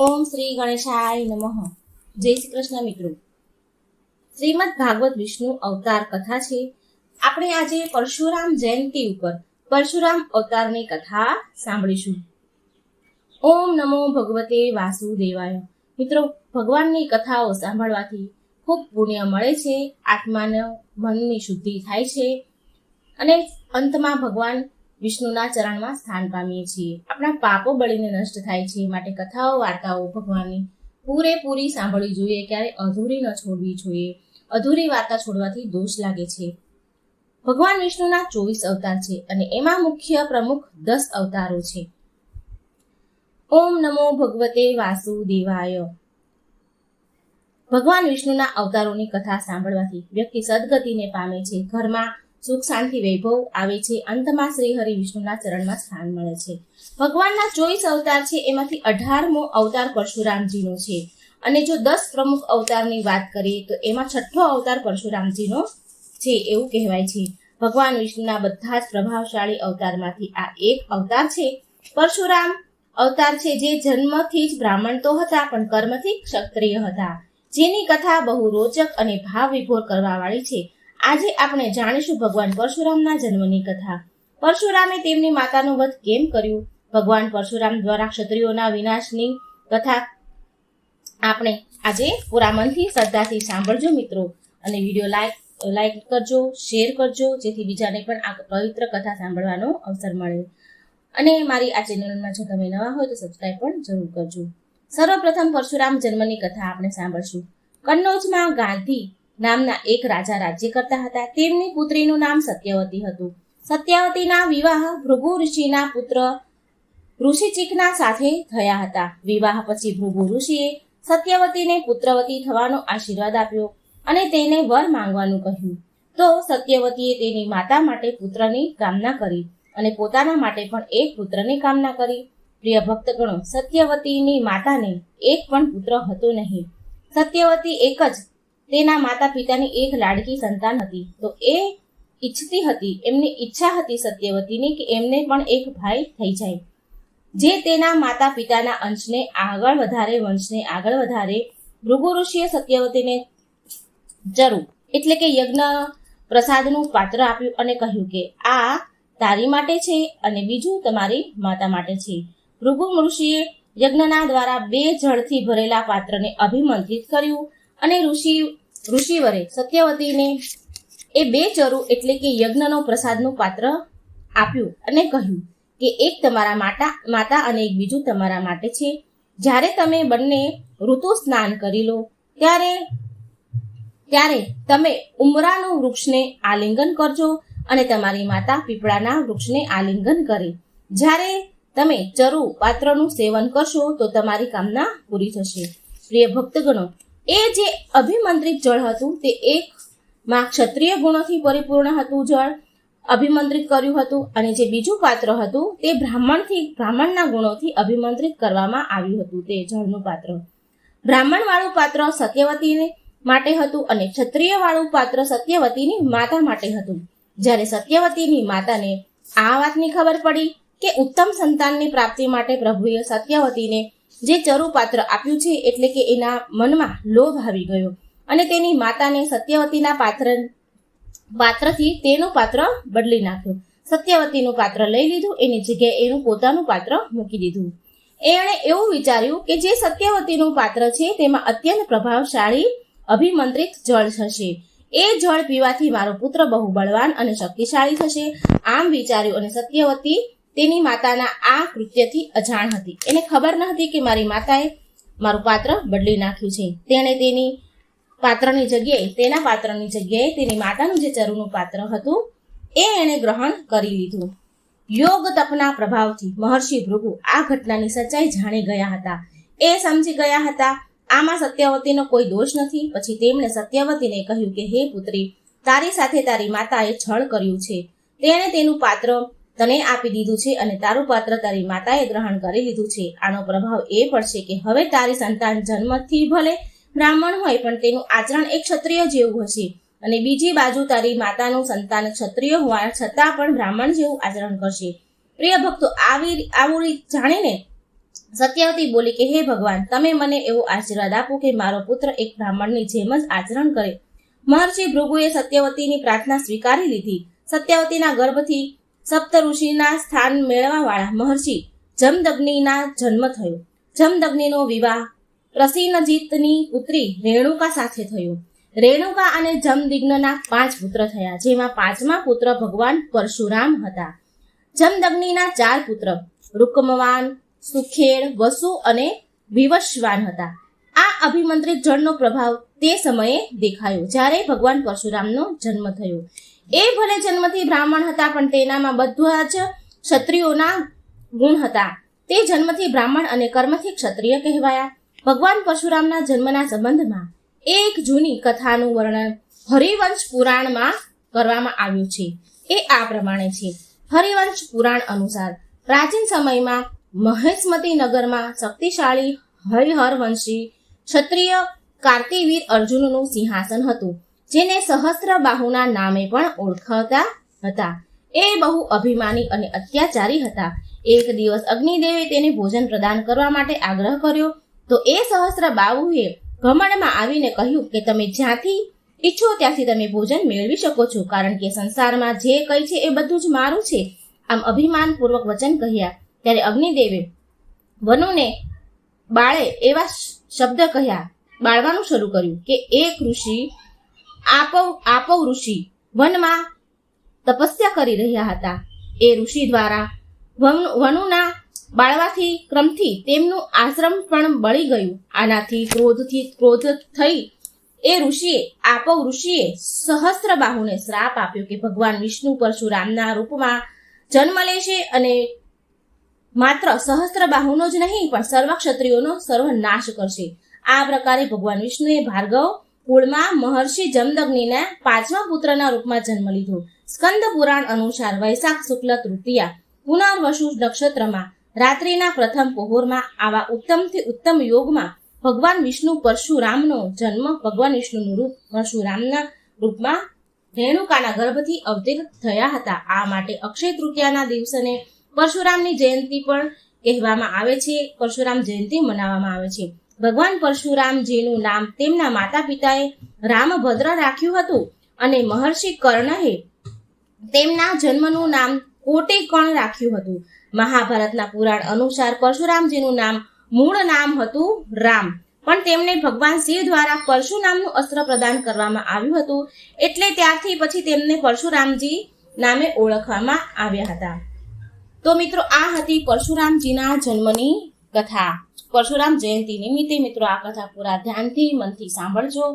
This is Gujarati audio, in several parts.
ઓમ શ્રી ગણેશાય નમઃ. જય શ્રી કૃષ્ણ મિત્રો. શ્રીમદ ભાગવત વિષ્ણુ અવતાર કથા છે. આપણે આજે પરશુરામ જયંતિ ઉપર પરશુરામ અવતારની કથા સાંભળીશું. ઓમ નમો ભગવતે વાસુદેવાય. મિત્રો, ભગવાનની કથાઓ સાંભળવાથી ખૂબ પુણ્ય મળે છે, આત્માને મનની શુદ્ધિ થાય છે અને અંતમાં ભગવાન વિષ્ણુના ચરણમાં સ્થાન પામીએ છીએ. આપણા પાપો બળીને નષ્ટ થાય છે માટે કથાઓ, વાર્તાઓ ભગવાનની પૂરેપૂરી સાંભળવી જોઈએ, ક્યારે અધૂરી ન છોડવી જોઈએ. અધૂરી વાર્તા છોડવાથી દોષ લાગે છે. ભગવાન વિષ્ણુના ચોવીસ અવતાર છે અને એમાં મુખ્ય પ્રમુખ દસ અવતારો છે. ઓમ નમો ભગવતે વાસુદેવાય. ભગવાન વિષ્ણુના અવતારોની કથા સાંભળવાથી વ્યક્તિ સદગતિને પામે છે. ઘરમાં સુખ શાંતિ વૈભવ આવે છે. અંતમાં શ્રી હરિ વિષ્ણુના ચરણમાં સ્થાન મળે છે. ભગવાનના ચોવીસ અવતાર છે, એમાંથી અઢારમો અવતાર પરશુરામજીનો છે. અને જો દસ પ્રમુખ અવતારની વાત કરીએ, તો એમાં છઠ્ઠો અવતાર પરશુરામજીનો છે એવું કહેવાય છે. ભગવાન વિષ્ણુના બધા જ પ્રભાવશાળી અવતારમાંથી આ એક અવતાર છે. પરશુરામ અવતાર છે, જે જન્મથી જ બ્રાહ્મણ તો હતા, પણ કર્મથી ક્ષત્રિય હતા. જેની કથા બહુ રોચક અને ભાવ વિભોર કરવાવાળી છે. આજે આપણે જાણીશું ભગવાન પરશુરામના જન્મની કથા. પરશુરામે તેમની માતાનું વધ કેમ કર્યું? ભગવાન પરશુરામ દ્વારા ક્ષત્રિયોના વિનાશની કથા આપણે આજે પૂરા મનથી શ્રદ્ધાથી સાંભળજો મિત્રો. અને વીડિયો લાઈક લાઈક કરજો, શેર કરજો, જેથી બીજાને પણ આ પવિત્ર કથા સાંભળવાનો અવસર મળે. અને મારી આ ચેનલમાં જો તમે નવા હોય તો સબસ્ક્રાઇબ પણ જરૂર કરજો. સર્વપ્રથમ પરશુરામ જન્મની કથા આપણે સાંભળશું. કન્નૌજમાં ગાંધી નામના એક રાજા રાજ્ય કરતા હતા. તેમની પુત્રીનું નામ સત્યવતી હતું. સત્યવતીના વિવાહ ભૃગુ ઋષિના પુત્ર ઋષિચિકના સાથે થયા હતા. વિવાહ પછી ભૃગુ ઋષિએ સત્યવતીને પુત્રવતી થવાનો આશીર્વાદ આપ્યો અને તેને વર માંગવાનું કહ્યું. તો સત્યવતીએ તેની માતા માટે પુત્રની કામના કરી અને પોતાના માટે પણ એક પુત્રની કામના કરી. પ્રિય ભક્તગણો, સત્યવતીની માતાને એક પણ પુત્ર હતો નહીં. સત્યવતી એક જ તેના માતા પિતાની એક લાડકી સંતાન હતી. તો એ ઈચ્છતી હતી, એમની ઈચ્છા હતી સત્યવતીની કે એમને પણ એક ભાઈ થઈ જાય. જે તેના માતા પિતાના અંશને આગળ વધારે, વંશને આગળ વધારે ભૃગુ ઋષિએ સત્યવતીને જરૂર, એટલે કે યજ્ઞ પ્રસાદનું પાત્ર આપ્યું અને કહ્યું કે આ તારી માટે છે અને બીજું તમારી માતા માટે છે. ભૃગુ ઋષિએ યજ્ઞના દ્વારા બે જળથી ભરેલા પાત્રને અભિમંત્રિત કર્યું અને ઋષિ, ઋષિવરે સત્યવતીને એ બે ચરુ એટલે કે યજ્ઞનો પ્રસાદનું પાત્ર આપ્યું અને કહ્યું કે એક તમારા માતા માતા અને એક બીજું તમારા માટે છે. જ્યારે તમે બંને ઋતુ સ્નાન કરી લો, ત્યારે ત્યારે તમે ઉમરાનું વૃક્ષને આલિંગન કરજો અને તમારી માતા પીપળાના વૃક્ષને આલિંગન કરે. જ્યારે તમે ચરુ પાત્રનું સેવન કરશો, તો તમારી કામના પૂરી થશે. પ્રિય ભક્તગણો એ જે અભિમંત્રિત જળ હતું તે એક માં ક્ષત્રિય ગુણોથી પરિપૂર્ણ હતું જળ, અભિમંત્રિત કર્યું હતું અને જે બીજું પાત્ર હતું તે બ્રાહ્મણથી, બ્રાહ્મણના ગુણોથી અભિમંત્રિત કરવામાં આવ્યું હતું તે જળનું પાત્ર. બ્રાહ્મણ વાળું પાત્ર સત્યવતીને માટે હતું અને ક્ષત્રિય વાળું પાત્ર સત્યવતીની માતા માટે હતું. જ્યારે સત્યવતીની માતાને આ વાતની ખબર પડી કે ઉત્તમ સંતાનની પ્રાપ્તિ માટે પ્રભુએ સત્યવતીને જે ચરુ પાત્ર આપ્યું છે એટલે કે એના મનમાં લોભ આવી ગયો. અને તેની માતાને સત્યવતીના પાત્ર પાત્રથી તેનું પાત્ર બદલી નાખ્યું. સત્યવતીનું પાત્ર લઈ લીધું, એની જગ્યાએ એનું પોતાનું પાત્ર મૂકી દીધું. એણે એવું વિચાર્યું કે જે સત્યવતીનું પાત્ર છે તેમાં અત્યંત પ્રભાવશાળી અભિમંત્રિત જળ થશે એ જળ પીવાથી મારો પુત્ર બહુ બળવાન અને શક્તિશાળી થશે. આમ વિચાર્યું અને સત્યવતી તેની માતાના આ કૃત્યથી અજાણ હતી. એને ખબર ન હતી કે મારી માતાએ મારું પાત્ર બદલી નાખ્યું છે. તેણે તેની પાત્રની જગ્યાએ, તેના પાત્રની જગ્યાએ તેની માતાનું જે ચરુનું પાત્ર હતું, એ એણે ગ્રહણ કરી લીધું. યોગ તપના પ્રભાવથી મહર્ષિ ભૃગુ આ ઘટનાની સચ્ચાઈ જાણી ગયા હતા. એ સમજી ગયા હતા, આમાં સત્યવતીનો કોઈ દોષ નથી. પછી તેમણે સત્યવતીને કહ્યું કે, હે પુત્રી, તારી સાથે તારી માતાએ છળ કર્યું છે. તેણે તેનું પાત્ર તને આપી દીધું છે અને તારું પાત્ર તારી માતાએ ગ્રહણ કરી લીધું છે. આનો પ્રભાવ એ પડશે કે હવે તારી સંતાન જન્મથી ભલે બ્રાહ્મણ હોય, પણ તેનું આચરણ એક ક્ષત્રિય જેવું હશે. અને બીજી બાજુ તારી માતાનું સંતાન ક્ષત્રિય હોવા છતાં પણ બ્રાહ્મણ જેવું આચરણ કરશે. પ્રિય ભક્તો, આવી આવું રીત જાણીને સત્યવતી બોલી કે, હે ભગવાન, તમે મને એવો આશીર્વાદ આપો કે મારો પુત્ર એક બ્રાહ્મણની જેમ જ આચરણ કરે. મહર્ષિ ભૃગુએ સત્યવતીની પ્રાર્થના સ્વીકારી લીધી. સત્યવતીના ગર્ભથી સપ્ત ઋષિના સ્થાન મેળવવા વાળા મહર્ષિ જમદગ્નિના જન્મ થયો. જમદગ્નિનો વિવાહ પ્રસિનજીતની પુત્રી રેણુકા સાથે થયો. રેણુકા અને જમદિગ્નના પાંચ પુત્ર થયા, જેમાં પાંચમા પુત્ર ભગવાન પરશુરામ હતા. જમદગ્નિના ચાર પુત્ર રૂકમવાન સુખેડ વસુ અને વિવશવાન હતા. આ અભિમંત્રિત જળનો પ્રભાવ તે સમયે દેખાયો, જ્યારે ભગવાન પરશુરામનો જન્મ થયો. એ ભલે જન્મથી બ્રાહ્મણ હતા, પણ તેનામાં બધા જ ક્ષત્રિયોના ગુણ હતા. તે જન્મથી બ્રાહ્મણ અને કર્મથી ક્ષત્રિય કહેવાયા. ભગવાન પરશુરામના જન્મના સંબંધમાં એક જૂની કથાનું વર્ણન હરિવંશ પુરાણમાં કરવામાં આવ્યું છે. એ આ પ્રમાણે છે. હરિવંશ પુરાણ અનુસાર, પ્રાચીન સમયમાં મહેશમતી નગરમાં શક્તિશાળી હરિહરવંશી ક્ષત્રિય કાર્તિવીર અર્જુનનું સિંહાસન હતું. જેને સહસ્ત્ર બાહુના નામે પણ ઓળખાતા હતા. એ બહુ અભિમાની અને અત્યાચારી હતા. એક દિવસ અગ્નિદેવે તેને ભોજન પ્રદાન કરવા માટે આગ્રહ કર્યો. તો એ સહસ્ત્ર બાહુએ ઘમંડમાં આવીને કહ્યું કે તમે જ્યાંથી ઈચ્છો ત્યાંથી તમે ભોજન મેળવી શકો છો, કારણ કે સંસારમાં જે કંઈ છે એ બધું જ મારું છે. આમ અભિમાનપૂર્વક વચન કહ્યા. ત્યારે અગ્નિદેવે વનુને બાળે એવા શબ્દ કહ્યા. બાળવાનું શરૂ કર્યું કે, એક ઋષિ આપવ આપવ ઋષિ. વનમાં તપસ્યા કરી રહ્યા હતા. એ ઋષિ દ્વારા વન- વનુના બાળવાથી ક્રમથી તેમનું આશ્રમ પણ બળી ગયું. આનાથી ક્રોધથી, ક્રોધ થઈ એ ઋષિએ આપવ ઋષિએ સહસ્ત્ર બાહુને શ્રાપ આપ્યો કે ભગવાન વિષ્ણુ પરશુરામના રૂપમાં જન્મ લેશે અને માત્ર સહસ્ત્ર બાહુનો જ નહીં, પણ સર્વ ક્ષત્રિયોનો સર્વનાશ કરશે. આ પ્રકારે ભગવાન વિષ્ણુએ ભાર્ગવ કુળમાં મહર્ષિ જમદગ્નિના પાંચમા પુત્રના રૂપમાં જન્મ લીધો. સ્કંદ પુરાણ અનુસાર વૈશાખ શુક્લ તૃતીયા પુનર્વસુ નક્ષત્રમાં, રાત્રિના પ્રથમ પહોરમાં આવા ઉત્તમથી ઉત્તમ યોગમાં ભગવાન વિષ્ણુ પરશુરામનો જન્મ ભગવાન વિષ્ણુનું રૂપ પરશુરામના રૂપમાં રેણુકાના ગર્ભથી અવતીર્ણ થયા હતા. આ માટે અક્ષય તૃતીયાના દિવસને પરશુરામની જયંતિ પણ કહેવામાં આવે છે. પરશુરામ જયંતિ મનાવવામાં આવે છે. ભગવાન પરશુરામજીનું નામ તેમના માતા પિતાએ રામભદ્ર રાખ્યું હતું અને મહર્ષિ કર્ણએ તેમના જન્મનું નામ કોટેકણ રાખ્યું હતું. મહાભારતના પુરાણ અનુસાર પરશુરામજીનું નામ મૂળ નામ હતું રામ. પણ તેમને ભગવાન શિવ દ્વારા પરશુ નામનું અસ્ત્ર પ્રદાન કરવામાં આવ્યું હતું એટલે ત્યારથી પછી તેમને પરશુરામજી નામે ઓળખવામાં આવ્યા હતા. તો મિત્રો, આ હતી પરશુરામજીના જન્મની કથા. પરશુરામ જયંતિ નિમિત્તે મિત્રો આ કથા પૂરા ધ્યાનથી મનથી સાંભળજો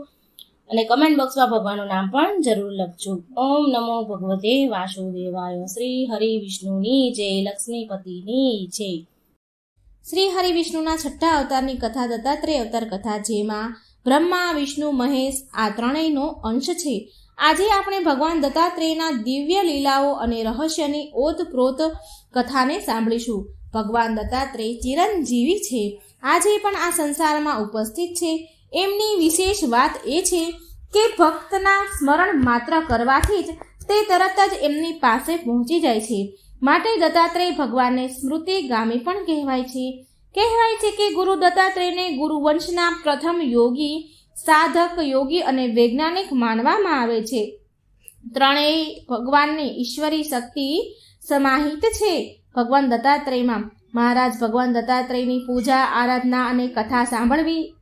અને કમેન્ટ બોક્સમાં ભગવાનનું નામ પણ જરૂર લખજો. ઓમ નમો ભગવતે વાસુદેવાય. શ્રી હરિ વિષ્ણુની જય, લક્ષ્મીપતિની જય. શ્રી હરિ વિષ્ણુના છઠ્ઠા અવતારની કથા દત્તાત્રેય અવતાર કથા જેમાં બ્રહ્મા, વિષ્ણુ, મહેશ આ ત્રણેયનો અંશ છે. આજે આપણે ભગવાન દત્તાત્રેયના દિવ્ય લીલાઓ અને રહસ્યની ઓતપ્રોત કથાને સાંભળીશું. ભગવાન દત્તાત્રેય ચિરંજીવી છે. આજે પણ આ સંસારમાં ઉપસ્થિત છે. એમની વિશેષ વાત એ છે કે ભક્તના સ્મરણ માત્ર કરવાથી જ તે તરત જ એમની પાસે પહોંચી જાય છે. માટે દત્તાત્રેય ભગવાનને સ્મૃતિ ગામી પણ કહેવાય છે. કહેવાય છે કે ગુરુ દત્તાત્રેયને ગુરુવંશના પ્રથમ યોગી, સાધક, યોગી અને વૈજ્ઞાનિક માનવામાં આવે છે. ત્રણેય ભગવાનની ઈશ્વરી શક્તિ સમાહિત છે. ભગવાન દત્તાત્રેયમાં મહારાજ ભગવાન દત્તાત્રેયની પૂજા, આરાધના અને કથા સાંભળવી,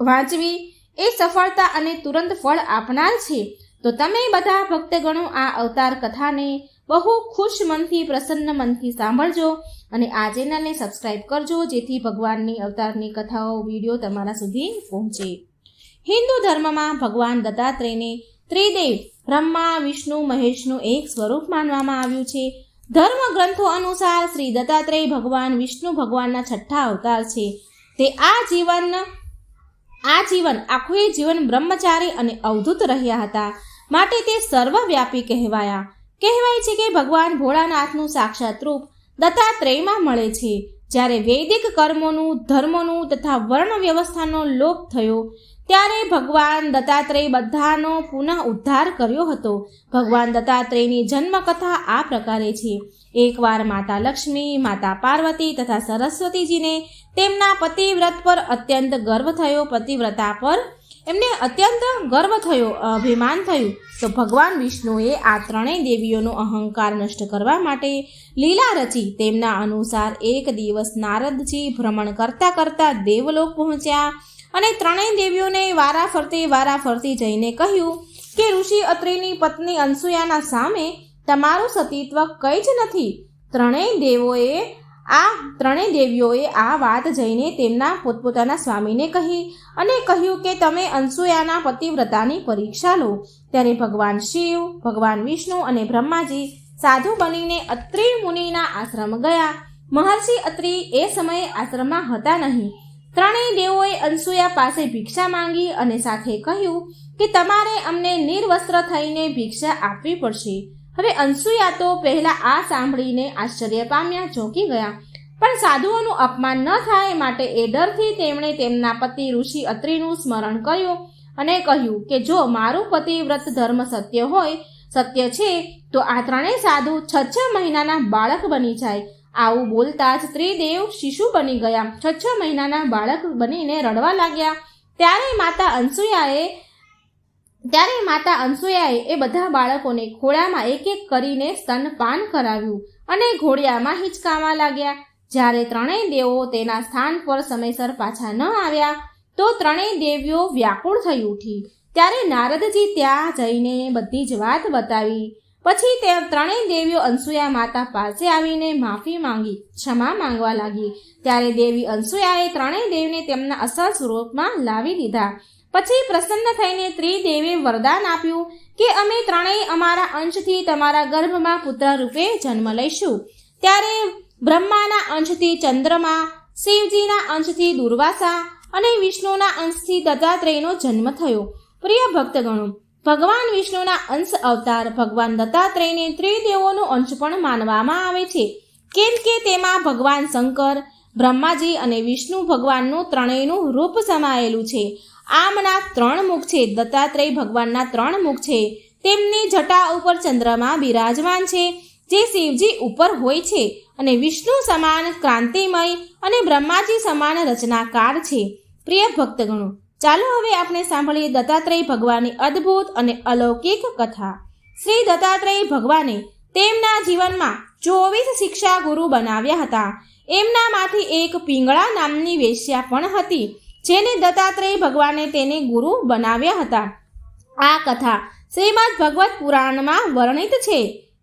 વાંચવી એ સફળતા અને તુરંત ફળ આપનાર છે. તો તમે બધા ભક્તગણો આ અવતાર કથાને બહુ ખુશ મનથી, પ્રસન્ન મનથી સાંભળજો અને આ ચેનલને સબસ્ક્રાઈબ કરજો, જેથી ભગવાનની અવતારની કથાઓ, વીડિયો તમારા સુધી પહોંચે. હિન્દુ ધર્મમાં ભગવાન દત્તાત્રેયને ત્રિદેવ બ્રહ્મા, વિષ્ણુ, મહેશનું એક સ્વરૂપ માનવામાં આવ્યું છે. ધર્મ ગ્રંથો અનુસાર શ્રી દત્તાત્રેય ભગવાન, વિષ્ણુ ભગવાનના છઠ્ઠા અવતાર છે. તે આ જીવન આ જીવન આખું જીવન બ્રહ્મચારી અને અવધૂત રહ્યા હતા. માટે તે સર્વવ્યાપી કહેવાયા. કહેવાય છે કે ભગવાન ભોળાનાથનું સાક્ષાત રૂપ દત્તાત્રેયમાં મળે છે. જ્યારે વૈદિક કર્મોનું, ધર્મોનું તથા વર્ણ વ્યવસ્થાનો લોપ થયો ત્યારે ભગવાન દત્તાત્રેય બધાનો પુનઃ ઉદ્ધાર કર્યો હતો. ભગવાન દત્તાત્રેયની જન્મકથા આ પ્રકારે છે. એકવાર માતા લક્ષ્મી, માતા પાર્વતી તથા સરસ્વતીજીને તેમના પતિવ્રત પર અત્યંત ગર્વ થયો, પતિવ્રતા પર એમને અત્યંત ગર્વ થયો, અભિમાન થયું. તો ભગવાન વિષ્ણુએ આ ત્રણેય દેવીઓનો અહંકાર નષ્ટ કરવા માટે લીલા રચી તેમના અનુસાર એક દિવસ નારદજી ભ્રમણ કરતા કરતા દેવલોક પહોંચ્યા. અને ત્રણેય દેવીઓને વારા ફરતી વારા ફરતી જઈને કહ્યું કે ઋષિ અત્રિની પત્ની અનસુયાના સામે તમારું સતીત્વ કંઈ જ નથી. ત્રણેય દેવોએ આ ત્રણેય દેવીઓએ આ વાત જઈને તેમના પોતપોતાના સ્વામીને કહી અને કહ્યું કે તમે અનસુયાના પતિવ્રતાની પરીક્ષા લો. ત્યારે ભગવાન શિવ, ભગવાન વિષ્ણુ અને બ્રહ્માજી સાધુ બનીને અત્રિ મુનિના આશ્રમ ગયા. મહર્ષિ અત્રિ એ સમયે આશ્રમમાં હતા નહીં. ત્રણેય દેવોએ અનસુયા પાસે ભિક્ષા માંગી અને સાથે કહ્યું કે તમારે અમને નિર્વસ્ત્ર થઈને ભિક્ષા આપવી પડશે. હવે અનસુયા તો પહેલા આ સાંભળીને આશ્ચર્ય પામ્યા, ચોંકી ગયા. પણ સાધુઓનું અપમાન ન થાય માટે એ ડરથી તેમણે તેમના પતિ ઋષિ અત્રિનું સ્મરણ કર્યું અને કહ્યું કે જો મારું પતિ વ્રત ધર્મ સત્ય હોય, સત્ય છે, તો આ ત્રણેય સાધુ છ છ મહિનાના બાળક બની જાય. આવું બોલતા જ ત્રિદેવ શિશુ બની ગયા. છ છ મહિનાના બાળક બનીને રડવા લાગ્યા. ત્યારે માતા અનસુયાએ, ત્યારે માતા અનસુયાએ એ બધા બાળકોને ખોળામાં એક એક કરીને સ્તનપાન કરાવ્યું અને ઘોડિયામાં હિંચકાવા લાગ્યા. જ્યારે ત્રણેય દેવો તેના સ્થાન પર સમયસર પાછા ન આવ્યા, તો ત્રણેય દેવીઓ વ્યાકુળ થઈ ઉઠી. ત્યારે નારદજી ત્યાં જઈને બધી જ વાત બતાવી. પછી તે ત્રણેય દેવીઓ અનસૂયા માતા પાસે આવીને માફી માંગી, ક્ષમા માંગવા લાગી. ત્યારે દેવી અનસૂયાએ ત્રણેય દેવને તેમના અસલ સ્વરૂપમાં લાવી દીધા. પછી પ્રસન્ન થઈને ત્રિદેવે વરદાન આપ્યું કે અમે ત્રણેય અમારા અંશથી તમારા ગર્ભમાં પુત્ર રૂપે જન્મ લઈશું. ત્યારે બ્રહ્માના અંશથી ચંદ્રમા, શિવજીના અંશથી દુર્વાસા અને વિષ્ણુના અંશથી દત્તાત્રેયનો જન્મ થયો. પ્રિય ભક્તગણો ભગવાન વિષ્ણુના અંશ અવતાર ભગવાન દત્તાત્રેયને ત્રિદેવોનું અંશ પણ માનવામાં આવે છે. કેમ કે તેમાં ભગવાન શંકર, બ્રહ્માજી અને વિષ્ણુ ભગવાનનું ત્રણેયનું રૂપ સમાયેલું છે. આમના ત્રણ મુખ છે, દત્તાત્રેય ભગવાનના ત્રણ મુખ છે. તેમની જટા ઉપર ચંદ્રમા બિરાજમાન છે, જે શિવજી ઉપર હોય છે અને વિષ્ણુ સમાન ક્રાંતિમય અને બ્રહ્માજી સમાન રચનાકાર છે. પ્રિય ભક્તગણો ચાલો હવે આપણે સાંભળીએ દત્તાત્રેય ભગવાનની અદ્ભુત અને અલૌકિક કથા. શ્રી દત્તાત્રેય ભગવાને તેમના જીવનમાં ચોવીસ શિક્ષા ગુરુ બનાવ્યા હતા. એમનામાંથી એક પિંગળા નામની વેશ્યા પણ હતી, જેને દત્તાત્રેય ભગવાને તેને ગુરુ બનાવ્યા હતા. આ કથા શ્રીમદ ભગવત પુરાણમાં વર્ણિત છે.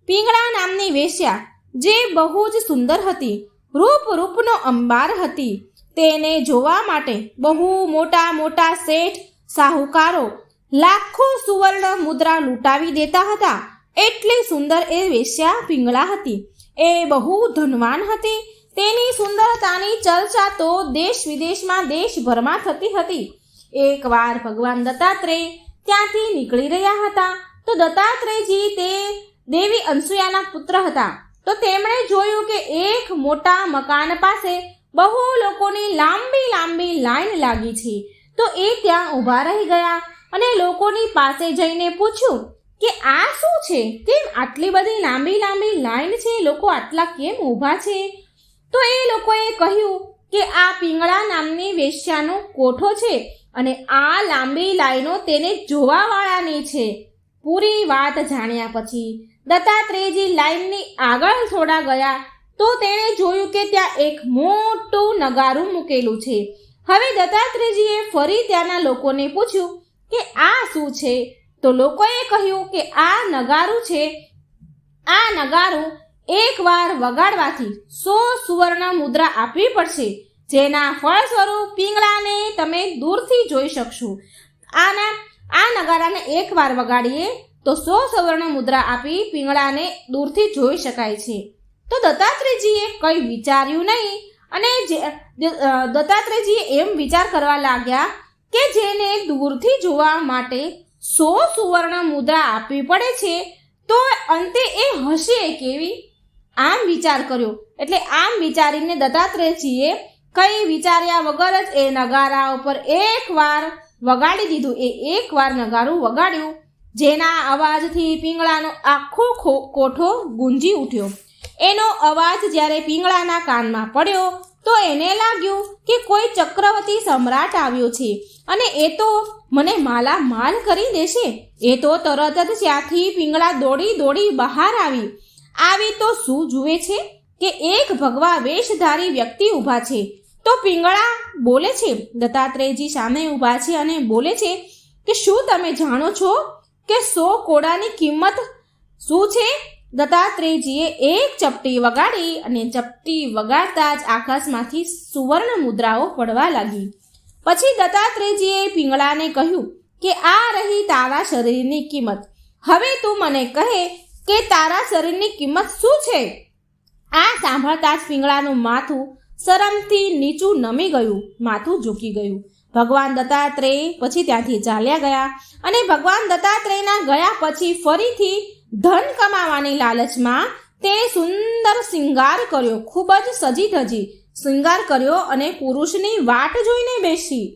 પિંગળા નામની વેશ્યા જે બહુ જ સુંદર હતી, રૂપ રૂપનો અંબાર હતી. તેને જોવા માટે બહુ મોટા મોટા શેઠ, સાહુકારો લાખો સુવર્ણ મુદ્રા લૂંટાવી દેતા હતા. એટલી સુંદર એ વેશ્યા પિંગળા હતી. એ બહુ ધનવાન હતી. તેની સુંદરતાની ચર્ચા તો દેશ વિદેશમાં દેશભરમાં થતી હતી. એકવાર ભગવાન દત્તાત્રેય ત્યાંથી નીકળી રહ્યા હતા તો દત્તાત્રેયજી તે દેવી અનસુયાના પુત્ર હતા. તો તેમણે જોયું કે એક મોટા મકાન પાસે બહુ લોકોની લાંબી લાંબી લાઈન લાગી છે. તો એ ત્યાં ઊભા રહી ગયા અને લોકોની પાસે જઈને પૂછ્યું કે આ શું છે? કેમ આટલી બધી લાંબી લાંબી લાઈન છે? લોકો આટલા કેમ ઊભા છે? તો એ લોકોએ કહ્યું કે આ પિંગળા નામની વેશ્યાનો કોઠો છે અને આ લાંબી લાઈનો તેને જોવાવાળાની છે. પૂરી વાત જાણ્યા પછી દત્તાત્રેયજી લાઈનની આગળ થોડા ગયા તો તેણે જોયું કે ત્યાં એક મોટું નગારું મૂકેલું છે. હવે દત્તાત્રેયજીએ ફરી ત્યાંના લોકોને પૂછ્યું કે આ શું છે? તો લોકોએ કહ્યું કે આ નગારું છે. આ નગારું એકવાર વગાડવાથી સો સુવર્ણ મુદ્રા આપવી પડશે. જેના ફળ સ્વરૂપ પિંગળાને તમે દૂરથી જોઈ શકશો. આના, આ નગારાને એકવાર વગાડીએ તો સો સુવર્ણ મુદ્રા આપી પિંગળાને દૂરથી જોઈ શકાય છે. તો દત્તાત્રેયજીએ કંઈ વિચાર્યું નહીં. અને જે દત્તાત્રેયજીએ એમ વિચાર કરવા લાગ્યા કે જેને દૂરથી જોવા માટે સો સુવર્ણ મુદ્રા આપવી પડે છે, તો અંતે એ હશે કેવી? આમ વિચાર કર્યો. એટલે આમ વિચારીને દત્તાત્રેયજીએ કંઈ વિચાર્યા વગર જ એ નગારા ઉપર એકવાર વગાડી દીધું. એ એકવાર નગારું વગાડ્યું. જેના અવાજથી પીંગળાનો આખો ખો- કોઠો ગુંજી ઉઠ્યો. એનો અવાજ જ્યારે પિંગળાના કાનમાં પડ્યો, તો એને લાગ્યું કે કોઈ ચક્રવર્તી સમ્રાટ આવ્યો છે. અને એ તો મને માલા માલ કરી દેશે. એ તો તરત જ ત્યાંથી પિંગળા દોડી દોડી બહાર આવી. આવી તો શું જુએ છે કે એક ભગવા વેશધારી વ્યક્તિ ઊભા છે. તો પિંગળા બોલે છે, દત્તાત્રેયજી સામે ઊભા છે અને બોલે છે કે શું તમે જાણો છો કે સો કોડાની કિંમત શું છે? દત્તાત્રેયજીએ એક ચપટી વગાડી અને ચપટી વગાડતા જ આકાશમાંથી સુવર્ણ મુદ્રાઓ પડવા લાગી. પછી દત્તાત્રેયજીએ પિંગળાને કહ્યું કે આ રહી તારા શરીરની કિંમત. હવે તું મને કહે કે તારા શરીરની કિંમત શું છે? આ સાંભળતા જ પિંગળાનું માથું શરમથી નીચું નમી ગયું, માથું ઝૂકી ગયું. ભગવાન દત્તાત્રેય પછી ત્યાંથી ચાલ્યા ગયા અને ભગવાન દત્તાત્રેયના ગયા પછી ફરીથી ધન કમાવાની લાલચમાં તેણે સુંદર શિંગાર કર્યો, ખૂબ જ સજી ધજી. શિંગાર કર્યો અને પુરુષની વાટ જોઈને બેસી.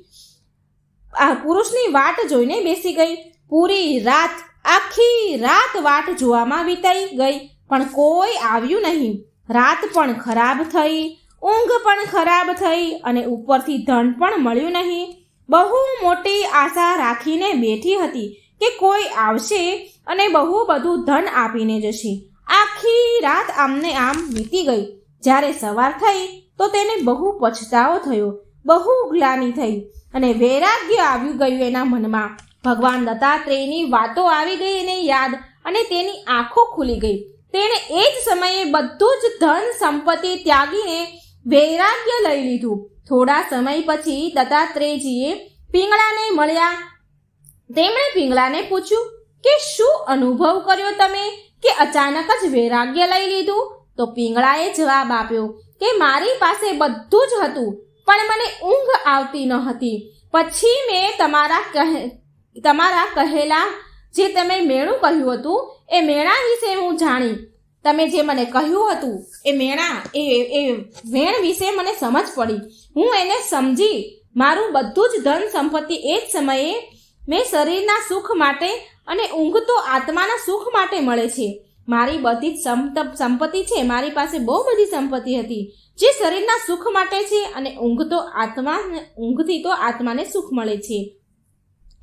આ પુરુષની વાટ જોઈને બેસી ગઈ. પૂરી રાત, આખી રાત વાટ જોવામાં વિતાઈ ગઈ, પણ કોઈ આવ્યું નહીં. રાત પણ ખરાબ થઈ, ઊંઘ પણ ખરાબ થઈ અને ઉપરથી ધન પણ મળ્યું નહીં. બહુ મોટી આશા રાખીને બેઠી હતી. કે કોઈ આવશે અને બહુ બધું ધન આપીને જશે. આખી રાત આમને આમ વીતી ગઈ. જ્યારે સવાર થઈ, તો તેને બહુ પછતાવો થયો. બહુ ગ્લાની થઈ અને વૈરાગ્ય આવ્યું ગયું એના મનમાં. ભગવાન દત્તાત્રેયની વાતો આવી ગઈ એને યાદ અને તેની આંખો ખુલી ગઈ. તેણે એ જ સમયે બધું જ ધન સંપત્તિ ત્યાગીને વૈરાગ્ય લઈ લીધું. થોડા સમય પછી દત્તાત્રેયજીએ પિંગળાને મળ્યા તેમણે પિંગલાને પૂછ્યું કે શું અનુભવ કર્યો તમે કે અચાનક જ વૈરાગ્ય લઈ લીધું? તો પિંગળાએ જવાબ આપ્યો કે મારી પાસે બધું જ હતું, પણ મને ઊંઘ આવતી ન હતી. પછી મેં તમારા કહે, તમારા કહેલા જે તમે મેળું કહ્યું હતું, એ મેળા વિશે હું જાણી. તમે જે મને કહ્યું હતું, એ મેણા, એ એ વેણ વિશે મને સમજ પડી. હું એને સમજી, મારું બધું જ ધન સંપત્તિ એ જ સમયે મેં શરીરના સુખ માટે અને ઊંઘ તો આત્માના સુખ માટે મળે છે. મારી બધી જ સંપ- સંપત્તિ છે, મારી પાસે બહુ બધી સંપત્તિ હતી. જે શરીરના સુખ માટે છે અને ઊંઘ તો આત્મા, ઊંઘથી તો આત્માને સુખ મળે છે.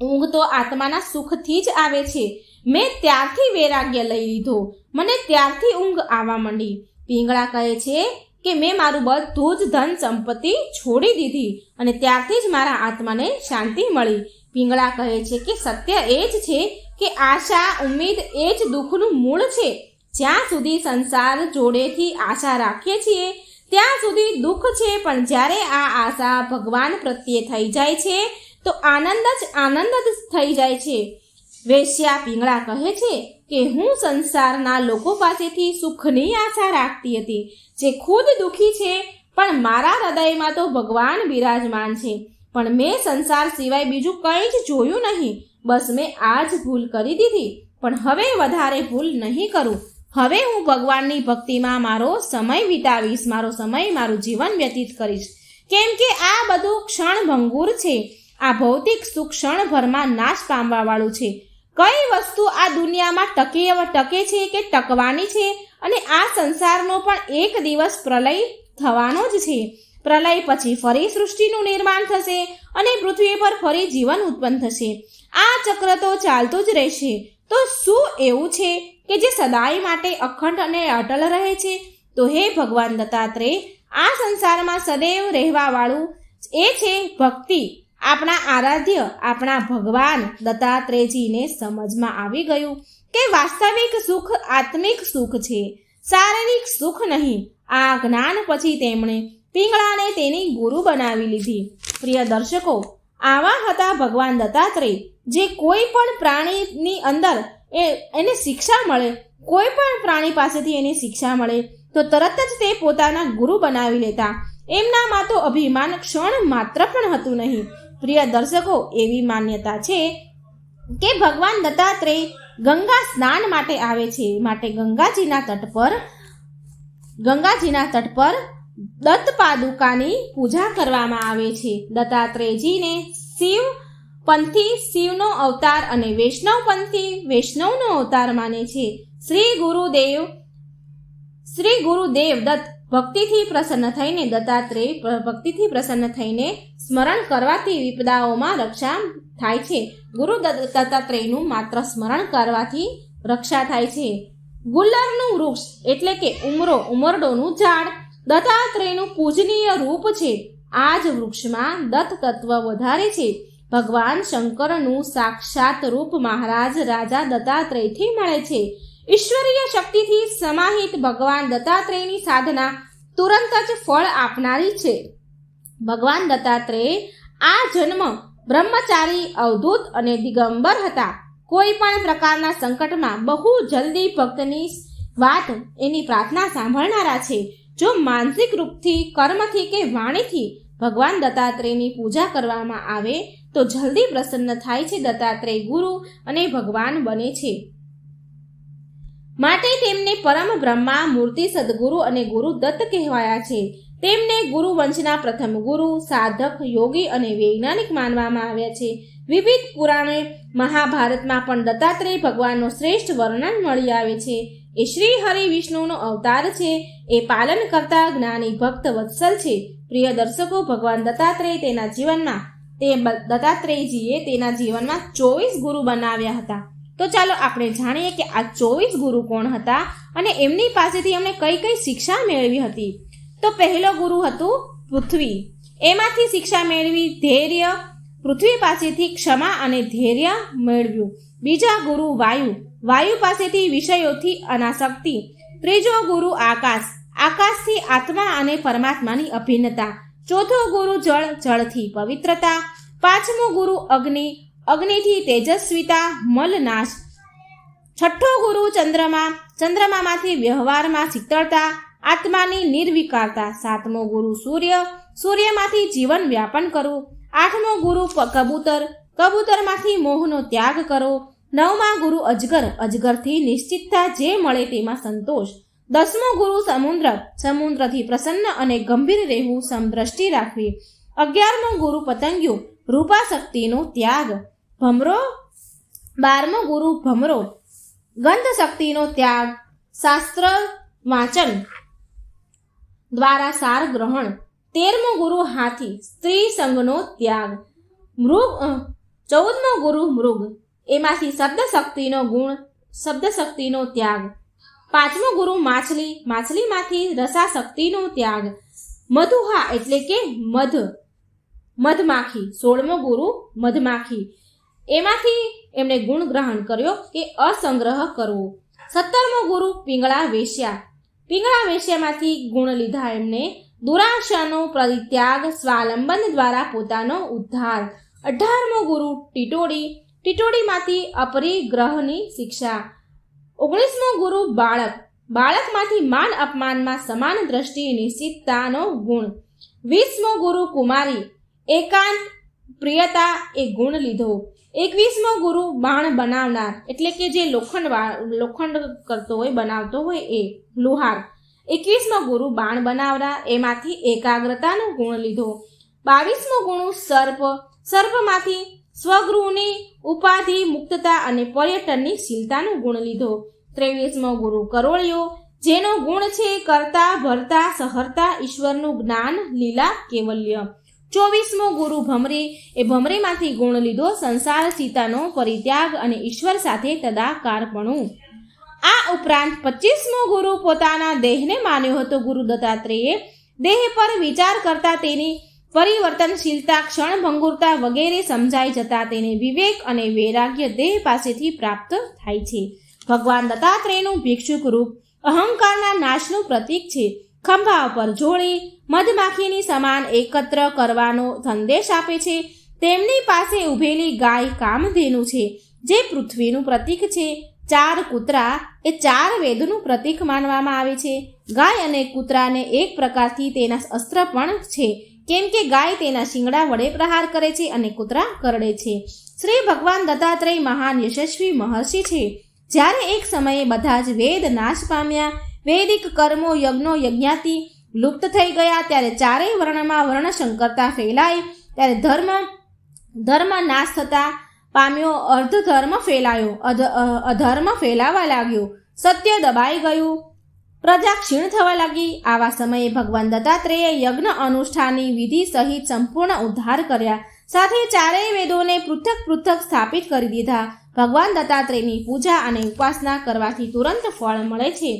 ઊંઘ તો આત્માના સુખથી જ આવે છે. મેં ત્યારથી વૈરાગ્ય લઈ લીધો. મને ત્યારથી ઊંઘ આવવા માંડી. પિંગળા કહે છે કે મેં મારું બધું જ ધન સંપત્તિ છોડી દીધી અને ત્યારથી જ મારા આત્માને શાંતિ મળી. પિંગળા કહે છે કે સત્ય એ જ છે કે આશા, ઉમ્મીદ એ જ દુઃખનું મૂળ છે. જ્યાં સુધી સંસાર જોડેથી આશા રાખીએ છીએ, ત્યાં સુધી દુઃખ છે, પણ જ્યારે આ આશા ભગવાન પ્રત્યે થઈ જાય છે, તો આનંદ જ આનંદ જ થઈ જાય છે. વેશ્યા પિંગળા કહે છે કે હું સંસારના લોકો પાસેથી સુખની આશા રાખતી હતી, જે ખુદ દુઃખી છે, પણ મારા હૃદયમાં તો ભગવાન બિરાજમાન છે. પણ મેં સંસાર સિવાય બીજું કંઈ જ જોયું નહીં. બસ મેં આ જ ભૂલ કરી દીધી. પણ હવે વધારે ભૂલ નહીં કરું. હવે હું ભગવાનની ભક્તિમાં મારો સમય વિતાવીશ, મારો સમય મારું જીવન વ્યતીત કરીશ. કેમ કે આ બધું ક્ષણભંગુર છે. આ ભૌતિક સુખ ક્ષણભરમાં નાશ પામવાવાળું છે. કઈ વસ્તુ આ દુનિયામાં ટકે ટકે છે કે ટકવાની છે અને આ સંસારનો પણ એક દિવસ પ્રલય થવાનો જ છે. પ્રલય પછી ફરી સૃષ્ટિનું નિર્માણ થશે અને પૃથ્વી પર ફરી જીવન ઉત્પન્ન થશે. આ ચક્ર તો ચાલતું જ રહેશે. તો શું એવું છે કે જે સદાય માટે અખંડ અને અટલ રહે છે? તો હે ભગવાન દત્તાત્રેય, આ સંસારમાં સદૈવ રહેવાવાળું એ છે ભક્તિ. આપણા આરાધ્ય, આપણા ભગવાન દત્તાત્રેયજીને સમજમાં આવી ગયું કે વાસ્તવિક સુખ આત્મિક સુખ છે. શારીરિક સુખ નહીં, આ જ્ઞાન પછી તેમણે પિંગળાને તેની ગુરુ બનાવી લીધી. પ્રિય દર્શકો, આવા હતા ભગવાન દત્તાત્રેય, જે કોઈ પણ પ્રાણીની અંદર એ, એને શિક્ષા મળે, કોઈ પણ પ્રાણી પાસેથી એને શિક્ષા મળે, તો તરત જ તે પોતાના ગુરુ બનાવી લેતા. એમનામાં તો અભિમાન ક્ષણ માત્ર પણ હતું નહીં. પ્રિય દર્શકો, એવી માન્યતા છે કે ભગવાન દત્તાત્રેય ગંગા સ્નાન માટે આવે છે. માટે ગંગાજીના તટ પર, ગંગાજીના તટ પર દત્ત પાદુકાની પૂજા કરવામાં આવે છે. દત્તાત્રેયજીને શિવ પંથી શિવનો અવતાર અને વૈષ્ણવ પંથી વૈષ્ણવનો અવતાર માને છે. શ્રી ગુરુદેવ શ્રી ગુરુદેવ દત્ત ભક્તિથી પ્રસન્ન થઈને દત્તાત્રેય ભક્તિથી પ્રસન્ન થઈને સ્મરણ કરવાથી વિપદાઓમાં રક્ષા થાય છે. ગુરુ દત્ત- દત્તાત્રેયનું માત્ર સ્મરણ કરવાથી રક્ષા થાય છે. ગુલ્લરનું વૃક્ષ એટલે કે ઉમરો, ઉમરડોનું ઝાડ દત્તાત્રેયનું પૂજનીય રૂપ છે. આ જ વૃક્ષમાં દત્ત તત્વ વધારે છે. ભગવાન શંકરનું સાક્ષાત રૂપ મહારાજ રાજા દત્તાત્રેયથી મળે છે. ઈશ્વરીય શક્તિથી સમાહિત ભગવાન દત્તાત્રેયની સાધના તુરંત જ ફળ આપનારી છે. ભગવાન દત્તાત્રેય આ જન્મ બ્રહ્મચારી, અવધૂત અને દિગંબર હતા. કોઈ પણ પ્રકારના સંકટમાં બહુ જલ્દી ભક્તની વાત એની પ્રાર્થના સાંભળનારા છે. જો માનસિક રૂપથી, કર્મથી કે વાણીથી ભગવાન દત્તાત્રેયની પૂજા કરવામાં આવે, તો જલ્દી પ્રસન્ન થાય છે દત્તાત્રેય ગુરુ અને ભગવાન બને છે. માટે તેમને પરમ બ્રહ્મા, મૂર્તિ, સદગુરુ અને ગુરુ દત્ત કહેવાયા છે. તેમને ગુરુ વંશના પ્રથમ ગુરુ, સાધક, યોગી અને વૈજ્ઞાનિક માનવામાં આવ્યા છે. વિવિધ પુરાણે મહાભારતમાં પણ દત્તાત્રેય ભગવાનનું શ્રેષ્ઠ વર્ણન મળી આવે છે. એ શ્રી હરિ વિષ્ણુનો અવતાર છે. એ પાલન કરતા જ્ઞાની ભક્ત વત્સલ છે. પ્રિય દર્શકો, ભગવાન દત્તાત્રેય તેના જીવનમાં, તે દત્તાત્રેયજીએ તેના જીવનમાં ચોવીસ ગુરુ બનાવ્યા હતા. તો ચાલો આપણે જાણીએ કે આ ચોવીસ ગુરુ કોણ હતા અને એમની પાસેથી એમણે કઈ કઈ શિક્ષા મેળવી હતી. તો પહેલો ગુરુ હતું પૃથ્વી. એમાંથી શિક્ષા મેળવી ધૈર્ય, પૃથ્વી પાસેથી ક્ષમા અને ધૈર્ય મેળવ્યું. બીજા ગુરુ વાયુ. વાયુ પાસેથી વિષયોથી અનાસક્તિ. ત્રીજો ગુરુ આકાશ. આકાશથી આત્મા અને પરમાત્માની અભિન્નતા. ચોથો ગુરુ જળ, જળથી પવિત્રતા. પાંચમો ગુરુ અગ્નિ. અગ્નિથી તેજસ્વીતા મલનાશ છઠ્ઠો ગુરુ ચંદ્રમા. ચંદ્રમામાંથી વ્યવહારમાં શીતળતા, આત્માની નિર્વિકારતા. સાતમો ગુરુ સૂર્ય. સૂર્યમાંથી જીવન વ્યાપન કરવું. આઠમો ગુરુ કબૂતર. કબૂતરમાંથી મોહનો ત્યાગ કરો નવમા ગુરુ અજગર, અજગરથી નિશ્ચિતતા જે મળે તેમાં સંતોષ. દસમો ગુરુ સમુદ્ર, સમુદ્રથી પ્રસન્ન અને ગંભીર રહેવું સમદ્રષ્ટિ રાખવી. અગિયારમો ગુરુ પતંગિયું રૂપા શક્તિનો ત્યાગ. ભમરો, બારમો ગુરુ ભમરો ગંધ શક્તિનો ત્યાગ. શાસ્ત્ર, વાંચન દ્વારા સાર ગ્રહણ. તેરમો ગુરુ હાથી, સ્ત્રી સંગનો ત્યાગ. મૃગ ચૌદમો ગુરુ મૃગ. એમાંથી શબ્દ શક્તિનો ગુણ શબ્દ શક્તિનો ત્યાગ. પાંચમો ગુરુ માછલી, માછલીમાંથી રસાશક્તિનો ત્યાગ. મધુહા એટલે કે મધ, મધમાખી. સોળમો ગુરુ મધમાખી. એમાંથી એમણે ગુણ ગ્રહણ કર્યો કે અસંગ્રહ કરવો. સત્તરમો ગુરુ પિંગળા વેશ્યા. પિંગળા વેશ્યામાંથી ગુણ લીધા એમને દુરાશાનો પરિત્યાગ સ્વાલંબન દ્વારા પોતાનો ઉદ્ધાર. અઢારમો ગુરુ ટીટોડી ટીટોડીમાંથી અપરિગ્રહની શિક્ષા. ઓગણીસમો ગુરુ બાળક. બાળકમાંથી માન અપમાનમાં સમાન દ્રષ્ટિ નિશ્ચિતતાનો ગુણ. વીસમો ગુરુ કુમારી. એકાંત પ્રિયતા એ ગુણ લીધો. એકવીસમો ગુરુ બાણ બનાવનાર. એટલે કે જે લોખંડ લોખંડ કરતો હોય, બનાવતો હોય એ લુહાર. એકવીસમો ગુરુ બાણ બનાવનાર. એમાંથી એકાગ્રતાનો ગુણ લીધો. બાવીસમો ગુણ સર્પ. સર્પમાંથી સ્વગૃહની ઉપાધિ, મુક્તતા અને પર્યટનની શીલતાનો ગુણ લીધો. ત્રેવીસમો ગુરુ કરોળિયો, જેનો ગુણ છે કરતા, ભરતા, સહરતા, ઈશ્વરનું જ્ઞાન, લીલા, કેવલ્ય. ચોવીસમો ગુરુ ભમરી, એ ભમરીમાંથી ગુણ લીધો સંસાર સીતાનો પરિત્યાગ અને ઈશ્વર સાથે તદાકારપણું. આ ઉપરાંત પચીસમો ગુરુ પોતાના દેહને માન્યો હતો ગુરુ દત્તાત્રેયે. દેહ પર વિચાર કરતા તેની પરિવર્તનશીલતા, ક્ષણભંગુરતા વગેરે સમજાઈ જતા તેને વિવેક અને વૈરાગ્ય દેહ પાસેથી પ્રાપ્ત થાય છે. ભગવાન દત્તાત્રેયનું ભિક્ષુક રૂપ અહંકારના નાશનું પ્રતીક છે. ખંભા પર જોડી મધમાખીની સમાન એકત્ર કરવાનો સંદેશ આપે છે. તેમની પાસે ઊભેલી ગાય કામધેનુ છે, જે પૃથ્વીનું પ્રતીક છે. ચાર કૂતરા એ ચાર વેદનું પ્રતીક માનવામાં આવે છે. ગાય અને કૂતરાને એક પ્રકારથી તેના અસ્ત્ર પણ છે. કેમ કે ગાય તેના શિંગડા વડે પ્રહાર કરે છે અને કૂતરા કરડે છે. શ્રી ભગવાન દત્તાત્રેય મહાન યશસ્વી મહર્ષિ છે. જ્યારે એક સમયે બધા જ વેદ નાશ પામ્યા, વૈદિક કર્મો, યજ્ઞો યજ્ઞાતિ લુપ્ત થઈ ગયા, ત્યારે ચારેય વર્ણમાં વર્ણશંકરતા ફેલાઈ ત્યારે ધર્મ ધર્મ નાશ થતા પામ્યો અર્ધ ધર્મ ફેલાયો, અધ- અધર્મ ફેલાવા લાગ્યો, સત્ય દબાઈ ગયું પ્રજા ક્ષીણ થવા લાગી. આવા સમયે ભગવાન દત્તાત્રેય યજ્ઞ અનુષ્ઠાનની વિધિ સહિત સંપૂર્ણ ઉદ્ધાર કર્યા. સાથે ચારેય વેદોને પૃથક પૃથક સ્થાપિત કરી દીધા. ભગવાન દત્તાત્રેયની પૂજા અને ઉપાસના કરવાથી તુરંત ફળ મળે છે.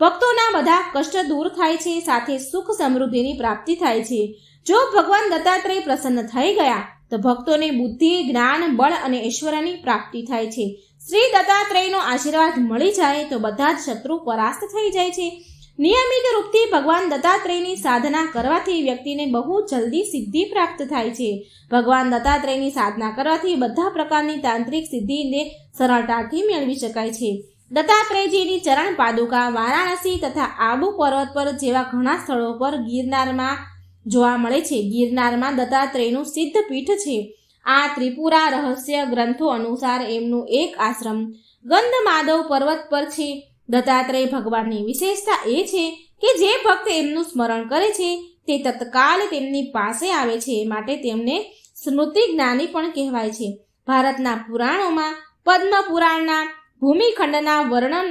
ભક્તોના બધા કષ્ટ દૂર થાય છે, સાથે સુખ સમૃદ્ધિની પ્રાપ્તિ થાય છે. જો ભગવાન દત્તાત્રેય પ્રસન્ન થઈ ગયા, તો ભક્તોને બુદ્ધિ, જ્ઞાન, બળ અને ઐશ્વર્યની પ્રાપ્તિ થાય છે. શ્રી દત્તાત્રેયનો આશીર્વાદ મળી જાય તો બધા જ શત્રુ પરાસ્ત થઈ જાય છે. નિયમિત રૂપથી ભગવાન દત્તાત્રેયની સાધના કરવાથી વ્યક્તિને બહુ જલ્દી સિદ્ધિ પ્રાપ્ત થાય છે. ભગવાન દત્તાત્રેયની સાધના કરવાથી બધા પ્રકારની તાંત્રિક સિદ્ધિને સરળતાથી મેળવી શકાય છે. દત્તાત્રેયજીની ચરણ પાદુકા, વારાણસી તથા આબુ પર્વત પર જેવા ઘણા સ્થળો પર ગિરનારમાં જોવા મળે છે. ગિરનારમાં દત્તાત્રેયનું સિદ્ધ પીઠ છે. આ ત્રિપુરા રહસ્ય ગ્રંથો અનુસાર એમનું એક આશ્રમ ગંધમાધવ પર્વત પર છે. દત્તાત્રેય ભગવાનની વિશેષતા એ છે કે જે ભક્ત એમનું સ્મરણ કરે છે, તે તત્કાલ તેમની પાસે આવે છે માટે તેમને સ્મૃતિ જ્ઞાની પણ કહેવાય છે. ભારતના પુરાણોમાં પદ્મ પુરાણના ભૂમિખંડના વર્ણન,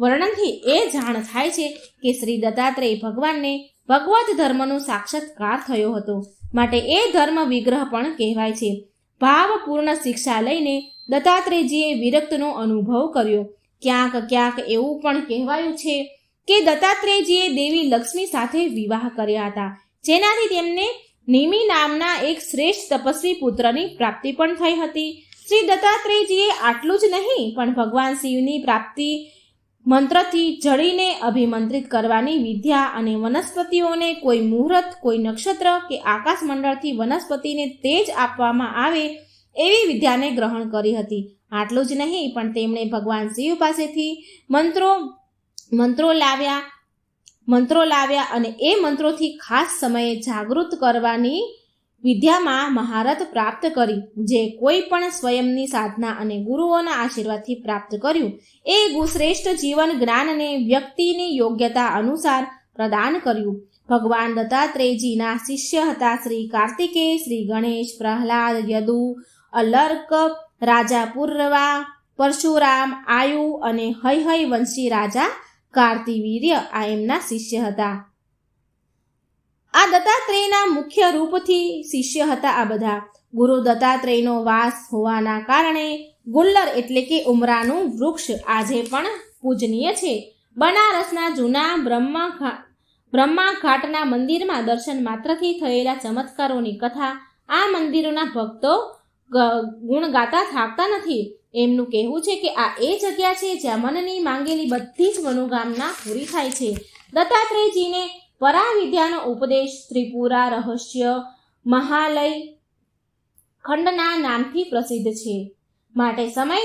વર્ણનથી એ જાણ થાય છે કે શ્રી દત્તાત્રેય ભગવાનને ભગવત ધર્મનો સાક્ષાત્કાર થયો હતો. માટે એ ધર્મ વિગ્રહ પણ કહેવાય છે. ભાવપૂર્ણ શિક્ષા લઈને દત્તાત્રેયજીએ વિરક્તનો અનુભવ કર્યો. ક્યાંક ક્યાંક એવું પણ કહેવાયું છે કે દત્તાત્રેયજીએ દેવી લક્ષ્મી સાથે વિવાહ કર્યા હતા, જેનાથી તેમને નિમિ નામના એક શ્રેષ્ઠ તપસ્વી પુત્રની પ્રાપ્તિ પણ થઈ હતી. શ્રી દત્તાત્રેયજીએ આટલું જ નહીં, પણ ભગવાન શિવની પ્રાપ્તિ મંત્રથી જડીને અભિમંત્રિત કરવાની વિદ્યા અને વનસ્પતિઓને કોઈ મુહૂર્ત, કોઈ નક્ષત્ર કે આકાશમંડળથી વનસ્પતિને તેજ આપવામાં આવે એવી વિદ્યાને ગ્રહણ કરી હતી. આટલું જ નહીં, પણ તેમણે ભગવાન શિવ પાસેથી મંત્રો મંત્રો લાવ્યા મંત્રો લાવ્યા અને એ મંત્રોથી ખાસ સમયે જાગૃત કરવાની વિદ્યામાં મહારત પ્રાપ્ત કરી, જે કોઈ પણ સ્વયંની સાધના અને ગુરુઓના આશીર્વાદથી પ્રાપ્ત કર્યું, એ ગુશ્રેષ્ઠ જીવન જ્ઞાનને વ્યક્તિની યોગ્યતા અનુસાર પ્રદાન કર્યું. ભગવાન દત્તાત્રેયજીના શિષ્ય હતા શ્રી કાર્તિકેય શ્રી ગણેશ, પ્રહલાદ, યદુ, અલર્ક, રાજા પૂર્વા પરશુરામ, આયુ અને હૈ હૈ વંશી રાજા કાર્તિવીર્ય આ એમના શિષ્ય હતા. આ દત્તાત્રેયના મુખ્ય રૂપથી શિષ્ય હતા આ બધા. ગુરુ દત્તાત્રેયનો વાસ હોવાના કારણે ગુલ્લર એટલે કે ઉમરાનું વૃક્ષ આજે પણ પૂજનીય છે. બનારસના જૂના બ્રહ્મા બ્રહ્મા ઘાટના મંદિરમાં દર્શન માત્રથી થયેલા ચમત્કારોની કથા આ મંદિરોના ભક્તો ગુણ ગાતા થાકતા નથી. એમનું કહેવું છે કે આ એ જગ્યા છે જ્યાં મનની માંગેલી બધી જ મનોકામના પૂરી થાય છે. દત્તાત્રેયજીને પરાવિદ્યાનો ઉપદેશ ત્રિપુરા રહસ્ય મહાલય ખંડના નામથી પ્રસિદ્ધ છે. માટે સમય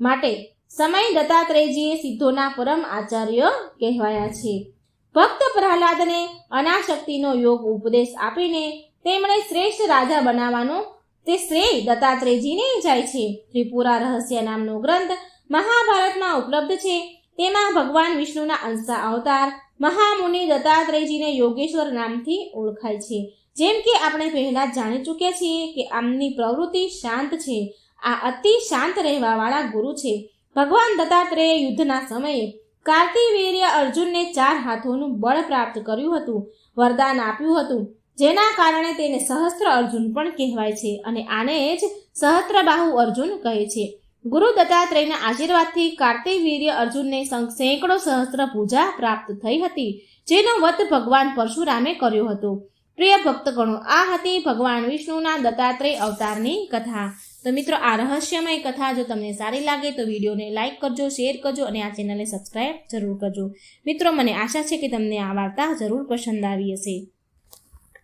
માટે સમય દત્તાત્રેયજીએ સિદ્ધોના પરમ આચાર્ય કહેવાયા છે. ભક્ત પ્રહલાદને અનાશક્તિનો યોગ ઉપદેશ આપીને તેમણે શ્રેષ્ઠ રાજા બનાવવાનો તે શ્રેય દત્તાત્રેયજીને જાય છે. ત્રિપુરા રહસ્ય નામનો ગ્રંથ મહાભારતમાં ઉપલબ્ધ છે. તેમાં ભગવાન વિષ્ણુના અંશા અવતાર, મહામુનિ દત્તાત્રેયજીને યોગેશ્વર નામથી ઓળખાય છે. જેમ કે આપણે પહેલા જાણી ચૂક્યા છીએ કે આમની પ્રવૃત્તિ શાંત છે. આ અતિ શાંત રહેવાવાળા ગુરુ છે. ભગવાન દત્તાત્રેય યુદ્ધના સમયે કાર્તિવીર્ય અર્જુનને ચાર હાથોનું બળ પ્રાપ્ત કર્યું હતું, વરદાન આપ્યું હતું, જેના કારણે તેને સહસ્ત્ર અર્જુન પણ કહેવાય છે અને આને જ સહસ્ત્રબાહુ અર્જુન કહે છે. ગુરુ દત્તાત્રેયના આશીર્વાદથી કાર્તિવીર્ય અર્જુનને સંક- સેંકડો સહસ્ત્ર પૂજા પ્રાપ્ત થઈ હતી, જેનો વધ ભગવાન પરશુરામે કર્યો હતો. પ્રિય ભક્તગણો, આ હતી ભગવાન વિષ્ણુના દત્તાત્રેય અવતારની કથા. તો મિત્રો, આ રહસ્યમય કથા જો તમને સારી લાગે તો વિડીયોને લાઇક કરજો, શેર કરજો અને આ ચેનલને સબસ્ક્રાઇબ જરૂર કરજો. મિત્રો, મને આશા છે કે તમને આ વાર્તા જરૂર પસંદ આવી હશે.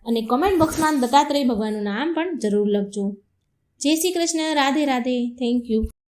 અને કોમેન્ટ બોક્સમાં દત્તાત્રેય ભગવાનનું નામ પણ જરૂર લખજો. જય શ્રી કૃષ્ણ, રાધે રાધે. Thank you